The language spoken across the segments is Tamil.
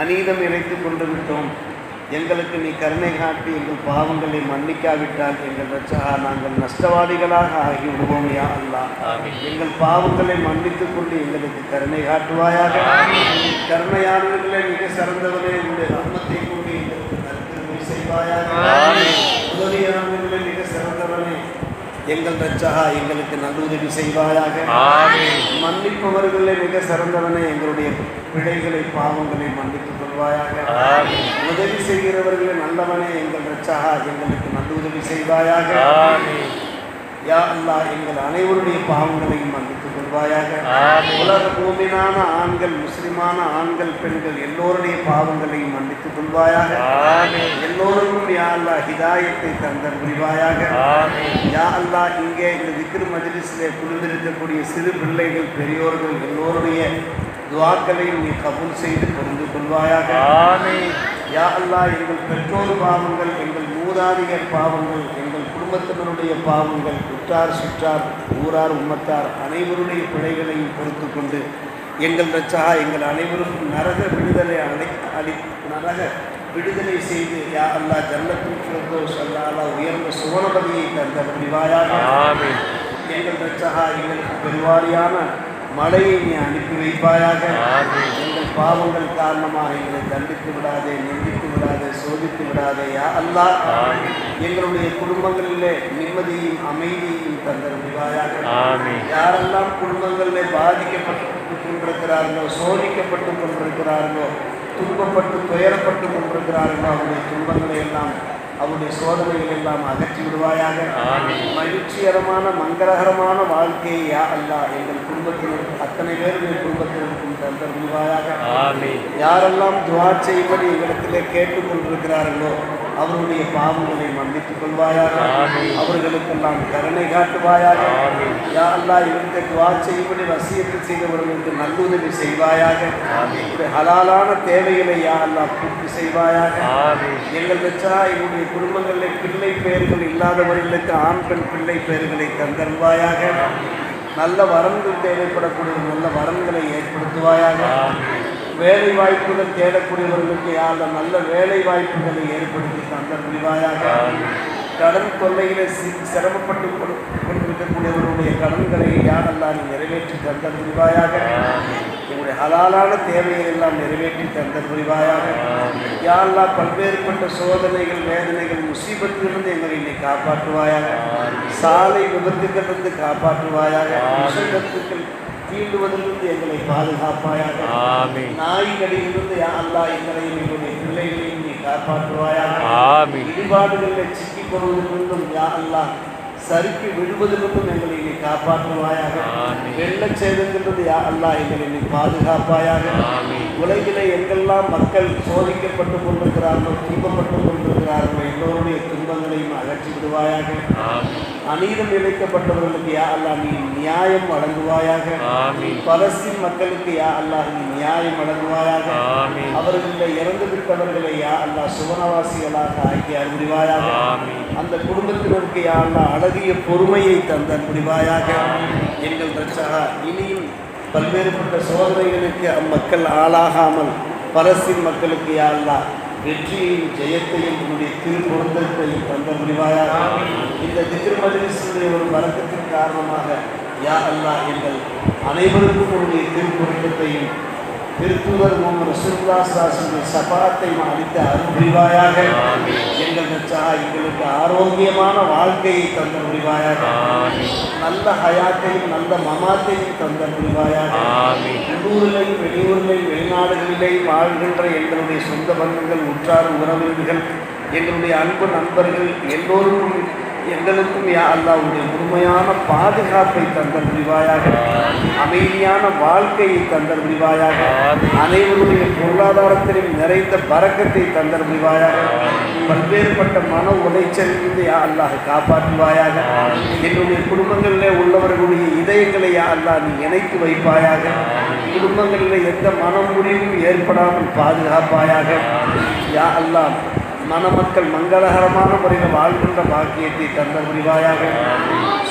அநீதம் இழைத்து கொண்டு விட்டோம் எங்களுக்கு நீ கருணை காட்டி எங்கள் பாவங்களை மன்னிக்காவிட்டால் எங்கள் ரச்சகா நாங்கள் நஷ்டவாதிகளாக ஆகிவிடுவோம் யா ஆமீன். எங்கள் பாவங்களை மன்னித்துக் கொண்டு எங்களுக்கு கருணை காட்டுவாயாக. கருணையானவர்களே மிக சிறந்தவனே உங்களுடைய ரத்னத்தை கொண்டு எங்களுக்கு செய்வாயாக. உதவியானவர்களே எங்கள் ரச்சகா எங்களுக்கு நல்லுதவி செய்வாயாக. மன்னிப்பவர்களே மிக சிறந்தவனே எங்களுடைய பிழைகளை பாவங்களை மன்னித்துக் கொள்வாயாக. உதவி செய்கிறவர்களே நல்லவனே எங்கள் ரச்சகா எங்களுக்கு நல்லுதவி செய்வாயாக. யா அல்லாஹ் எங்கள் அனைவருடைய பாவங்களையும் மன்னித்துக் ஆமீன். உலக பூமினான ஆண்கள் முஸ்லிமான ஆண்கள் பெண்கள் எல்லோருடைய பாவங்களையும் மன்னித்துக் கொள்வாயாக. எல்லோருக்கும் யா அல்லாஹ் ஹிதாயத்தை தந்தர் புரிவாயாக. யா அல்லாஹ் இங்கே இந்த விக்ரு மஜ்லிஸிலே குழுந்திருக்கக்கூடிய சிறு பிள்ளைகள் பெரியோர்கள் எல்லோருடைய துவாக்களையும் நீ கபூல் செய்து புரிந்து கொள்வாயாக. யா அல்லாஹ் எங்கள் பெற்றோர் பாவங்கள் எங்கள் மூதாதியர் பாவங்கள் எங்கள் குடும்பத்தினருடைய பாவங்கள் உற்றார் சுற்றார் ஊரார் உம்மத்தார் அனைவருடைய பிழைகளையும் பொறுத்து கொண்டு எங்கள் ரச்சா எங்கள் அனைவருக்கும் நரக விடுதலை அடை அடி நரக விடுதலை செய்து யா அல்லாஹ் ஜன்னத்துல் ஃபிர்தௌஸ் அல்லா உயர்ந்த சுவனபதியை தந்த முடிவாயாக. எங்கள் ரச்சகா எங்களுக்கு பெருவாரியான மழையை நீ அனுப்பி வைப்பாயாக. எங்கள் பாவங்கள் காரணமாக எங்களை தண்டித்து விடாதே நிந்தித்து விடாதே சோதித்து விடாதே யா ஆமீன். எங்களுடைய குடும்பங்களிலே நிம்மதியும் அமைதியையும் தந்தருவாயாக. யாரெல்லாம் குடும்பங்களிலே பாதிக்கப்பட்டு கொண்டிருக்கிறார்களோ சோதிக்கப்பட்டு கொண்டிருக்கிறார்களோ துன்பப்பட்டு துயரப்பட்டு கொண்டிருக்கிறார்களோ அவருடைய துன்பங்களை எல்லாம் அவருடைய சோதனைகளை எல்லாம் அகற்றி விடுவாயாக. மகிழ்ச்சிகரமான மங்களகரமான வாழ்க்கையை யா அல்லாஹ் எங்கள் குடும்பத்தினர் அத்தனை பேருடைய குடும்பத்தினருக்கும் தந்தருவாயாக ஆமீன். யாரெல்லாம் துவா செய்வதை எங்களிடத்திலே கேட்டுக்கொண்டிருக்கிறார்களோ அவருடைய பாவங்களை மன்னித்துக் கொள்வாயாக ஆமீன். அவர்களுக்கெல்லாம் கருணை காட்டுவாயாக ஆமீன். யா அல்லாஹ் இவருக்கு துவா செய்வதை வசியத்து செய்தவர்களுக்கு நல்லுதவி செய்வாயாக. ஒரு ஹலாலான தேவைகளை யா அல்லாஹ் பூர்த்தி செய்வாயாக. எங்கள் வச்சா எங்களுடைய குடும்பங்களில் பிள்ளை பெயர்கள் இல்லாதவர்களுக்கு ஆண் பெண் பிள்ளை பெயர்களை தந்தருவாயாக நல்ல வரன்கள் தேவைப்படக்கூடிய நல்ல வரன்களை ஏற்படுத்துவாயாக. வேலை வாய்ப்புகள் தேடக்கூடியவர்களுக்கு யார நல்ல வேலை வாய்ப்புகளை ஏற்படுத்தி தந்த தந்தருவாயாக கடன் தொல்லைகளை சி- சிரமப்பட்டு கொண்டு- கொண்டிருக்கக்கூடியவர்களுடைய கடன்களை யாரெல்லாம் நீ நிறைவேற்றி தந்த புரிவாயாக? எங்களுடைய ஹலாலான தேவையை எல்லாம் நிறைவேற்றி தந்த புரிவாயாக? யாரெல்லாம் பல்வேறுபட்ட சோதனைகள் வேதனைகள் முசீபத்திலிருந்து எங்களை நீ காப்பாற்றுவாயாக? சாலை விபத்துகளிலிருந்து காப்பாற்றுவாயாக? விஷயத்துக்கள் தீண்டுவதிலிருந்து எங்களை பாதுகாப்பாயாக. நாய்களிலிருந்து யா அல்லாஹ் எங்களையும் எங்களுடைய பிள்ளைகளையும் நீ காப்பாற்றுவாயாக. இடிபாடுகளில் சிக்கிக் கொள்வதிலிருந்தும் யா அல்லாஹ் சறுக்கி விழுவதிலிருந்தும் எங்களை நீ காப்பாற்றுவாயாக. வெள்ளச் சேதத்திலிருந்து யா அல்லாஹ் எங்களை நீ பாதுகாப்பாயாக. உலகிலே எங்கெல்லாம் மக்கள் சோதிக்கப்பட்டு கொண்டிருக்கிறார்களோ துன்பப்பட்டு கொண்டிருக்கிறார்களோ எல்லோருடைய துன்பங்களையும் அகற்றி விடுவாயாக. அநீதம் இழைக்கப்பட்டவர்களுக்கு யா அல்லாஹ் நீ நியாயம் வழங்குவாயாக. பலஸ்தீன் மக்களுக்கு யா அல்லாஹ் நீ நியாயம் வழங்குவாயாக. அவர்களில் இறந்து விட்டவர்களை யா அல்லாஹ் சுவனவாசிகளாக ஆக்கி ஆமீன். அந்த குடும்பத்தினருக்கு யா அல்லாஹ் அழகிய பொறுமையை தந்த அருள்வாயாக எங்கள் ரச்சகா இனியும் பல்வேறுபட்ட சோதனைகளுக்கு அம்மக்கள் ஆளாகாமல் பலஸ்தீன் மக்களுக்கு யா அல்லாஹ் வெற்றியையும் ஜெயத்தையும் உன்னுடைய திருப்பொருந்தத்தையும் தந்த முடிவாயாக இந்த திருமதிசுடைய ஒரு வழக்கத்தின் காரணமாக யா அல்லா எங்கள் அனைவருக்கும் உன்னுடைய திருப்பொருத்தத்தையும் திருத்தூதர் முகமது ரசூல்லா சாசுடைய சபாத்தை அளித்த அருள்புரிவாயாக எங்கள் நச்சா எங்களுக்கு ஆரோக்கியமான வாழ்க்கையை தந்த முடிவாயாக. நல்ல ஹயாத்தையும் நல்ல மமாத்தையும் தந்த முடிவாயாக. உள்ளூரிலையும் வெளியூரிலையும் வெளிநாடுகளிலேயும் வாழ்கின்ற எங்களுடைய சொந்த பந்தங்கள் உற்றார் உறவினர்கள் எங்களுடைய அன்பு நண்பர்கள் எல்லோருக்கும் எங்களுக்கும் யா அல்லாவுடைய முழுமையான பாதுகாப்பை தந்தல் புரிவாயாக. அமைதியான வாழ்க்கையை தந்தல் புரிவாயாக. அனைவருடைய பொருளாதாரத்திலும் நிறைந்த பறக்கத்தை தந்தல் புரிவாயாக. பல்வேறுபட்ட மன உளைச்சலிலிருந்து யா அல்லாஹ் காப்பாற்றுவாயாக. என்னுடைய குடும்பங்களில் உள்ளவர்களுடைய இதயங்களை யா அல்லாஹ் நீ இணைத்து வைப்பாயாக. குடும்பங்களில் எந்த மனமுறிவும் ஏற்படாமல் பாதுகாப்பாயாக. யா அல்லாஹ் மணமக்கள் மங்களகரமான முறையில் வாழ்கின்ற பாக்கியத்தை தந்த புரிவாயாக.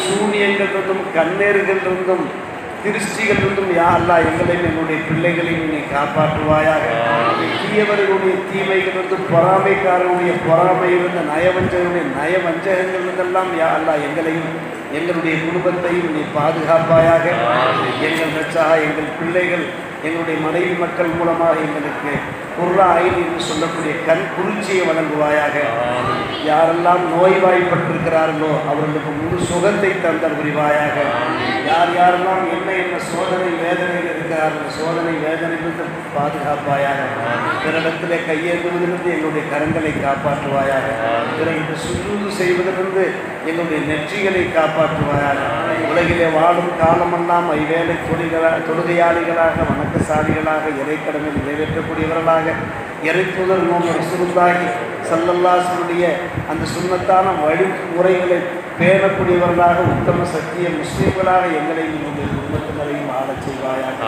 சூனியங்களிலிருந்தும் கண்ணேறுகளிலிருந்தும் திருஷ்டிகளிலிருந்தும் யா அல்லா எங்களையும் என்னுடைய பிள்ளைகளையும் நீ காப்பாற்றுவாயாக. தீயவர்களுடைய தீமைகளிலிருந்து பொறாமைக்காரனுடைய பொறாமையிலிருந்து நயவஞ்சகனுடைய நயவஞ்சகங்களிலிருந்தெல்லாம் யா அல்லா எங்களையும் எங்களுடைய குடும்பத்தையும் நீ பாதுகாப்பாயாக. எங்கள் நச்சாக எங்கள் பிள்ளைகள் எங்களுடைய மனைவி மக்கள் மூலமாக எங்களுக்கு பொருளா என்று சொல்லக்கூடிய கண் குளிர்ச்சியை வழங்குவாயாக. யாரெல்லாம் நோய்வாய்ப்பட்டிருக்கிறார்களோ அவர்களுக்கு முழு சுகத்தை தந்தல் புரிவாயாக. யார் யாரெல்லாம் என்ன என்ன சோதனை வேதனையில் இருக்கிறார்கள் சோதனை வேதனையிலிருந்து பாதுகாப்பாயாக. பிறரிடத்திலே கையேந்துவதிலிருந்து எங்களுடைய கரங்களை காப்பாற்றுவாயாக. பிறருக்கு சுற்றுது செய்வதிலிருந்து எங்களுடைய நெற்றிகளை காப்பாற்றுவாயாக. உலகிலே வாழும் காலமெல்லாம் ஐவேளை தொழில்களா தொழுகையாளிகளாக வணக்கசாலிகளாக இறைக்கடமை நிறைவேற்றக்கூடியவர்களாக இறைப்புதல் நோம்பு சுருந்தாகி சல்லல்லாசனுடைய அந்த சுண்ணத்தான வழிமுறைகளை பேணக்கூடியவர்களாக உத்தம சத்திய முஸ்லீம்களாக எங்களையும் எங்களுடைய குடும்பத்தினரையும் ஆடச் செய்வாயாக.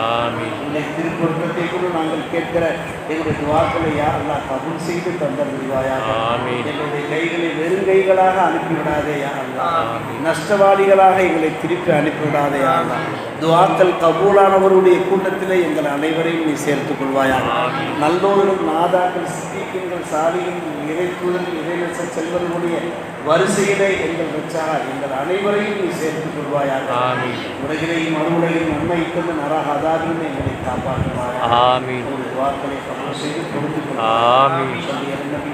உன்னை திருப்பொருத்தத்தை கூட நாங்கள் கேட்கிற எங்களுடைய துவாக்களை யாரெல்லாம் கபூல் செய்து ஆமீன். எங்களுடைய கைகளை வெறுங்கைகளாக அனுப்பிவிடாதே யாரெல்லாம் நஷ்டவாளிகளாக எங்களை திருப்பி அனுப்பிவிடாதே யாரெல்லாம் துவாக்கள் கபூலானவருடைய கூட்டத்திலே எங்கள் அனைவரையும் நீ சேர்த்துக் கொள்வாயாக. நல்லோரும் நாதாக்கள் சித்திகங்கள் சாலிகள் இறைத்தூதல் இறைநச செல்வர்களுடைய வரிசையிலே எங்கள் வச்சாக எங்கள் அனைவரையும் நீ சேர்த்துக் கொள்வாயாக. உலகிலேயும் மறுவுலகில் நன்மை இருந்து நரகாதாவிலும் எங்களை ஆமீன். உங்களுடைய வாக்களை கபூல் செய்து கொடுத்து ஆமீன். சொல்லி நபி